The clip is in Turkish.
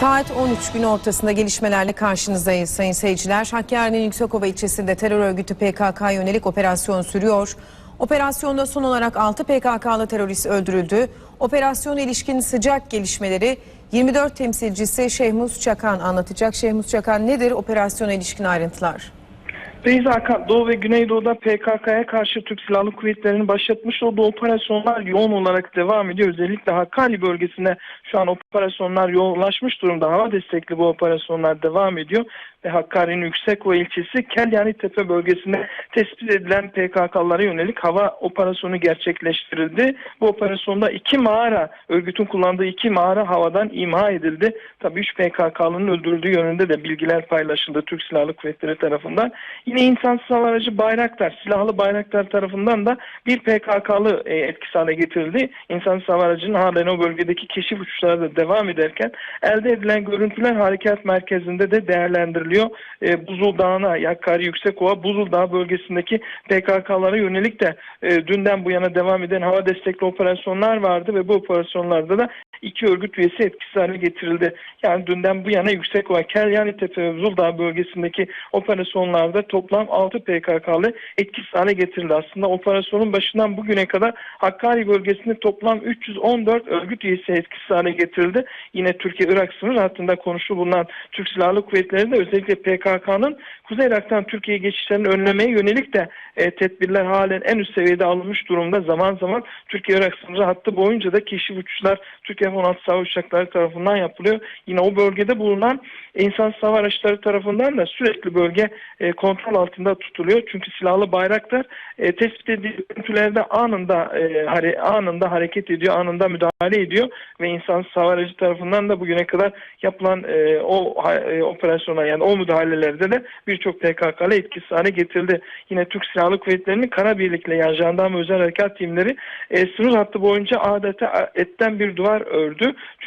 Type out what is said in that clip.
Saat 13 gün ortasında gelişmelerle karşınızdayız sayın seyirciler. Hakkari'nin Yüksekova ilçesinde terör örgütü PKK yönelik operasyon sürüyor. Operasyonda son olarak 6 PKK'lı terörist öldürüldü. Operasyona ilişkin sıcak gelişmeleri 24 temsilcisi Şehmuz Çakan anlatacak. Şehmuz Çakan nedir operasyona ilişkin ayrıntılar? Beyza Doğu ve Güneydoğu'da PKK'ya karşı Türk Silahlı Kuvvetleri'nin başlatmış olduğu operasyonlar yoğun olarak devam ediyor. Özellikle Hakkari bölgesine şu an operasyonlar yoğunlaşmış durumda. Hava destekli bu operasyonlar devam ediyor. Ve Hakkari'nin Yüksekova ilçesi Kelyani Tepe bölgesinde tespit edilen PKK'lara yönelik hava operasyonu gerçekleştirildi. Bu operasyonda iki mağara, örgütün kullandığı iki mağara havadan imha edildi. Tabii 3 PKK'lının öldürüldüğü yönünde de bilgiler paylaşıldı Türk Silahlı Kuvvetleri tarafından. Yine insansız hava aracı Bayraktar, silahlı Bayraktar tarafından da bir PKK'lı e, etkisiz hale getirildi. İnsansız hava aracının halen o bölgedeki keşif uçuşları da devam ederken elde edilen görüntüler harekat merkezinde de değerlendiriliyor. E, Buzul Dağı'na, Yakkari Yüksekova, Buzul Dağı bölgesindeki PKK'lara yönelik de e, dünden bu yana devam eden hava destekli operasyonlar vardı ve bu operasyonlarda da iki örgüt üyesi etkisiz hale getirildi. Yani dünden bu yana Yüksekova, Keryani Tepe ve Buzul Dağı bölgesindeki operasyonlarda toplam 6 PKK'lı etkisiz hale getirildi. Aslında operasyonun başından bugüne kadar Hakkari bölgesinde toplam 314 örgüt üyesi etkisiz hale getirildi. Yine Türkiye-Irak sınır hattında konuşu Türk Silahlı Kuvvetleri de özellikle PKK'nın Kuzey Irak'tan Türkiye'ye geçişlerini önlemeye yönelik de e, tedbirler halen en üst seviyede alınmış durumda. Zaman zaman Türkiye-Irak sınırı hattı boyunca da keşif uçuşlar Türkiye F-16 savaş uçakları tarafından yapılıyor. Yine o bölgede bulunan insan hava araçları tarafından da sürekli bölge e, kontrol altında tutuluyor. Çünkü silahlı bayraktar e, tespit edildiği görüntülerde anında e, hare, anında hareket ediyor, anında müdahale ediyor ve insan hava aracı tarafından da bugüne kadar yapılan e, o e, operasyonlar yani o müdahalelerde de birçok PKK'lı etkisiz hale getirildi. Yine Türk Silahlı Kuvvetleri'nin kara birlikle yani jandarma özel harekat timleri e, sınır hattı boyunca adeta etten bir duvar ördü.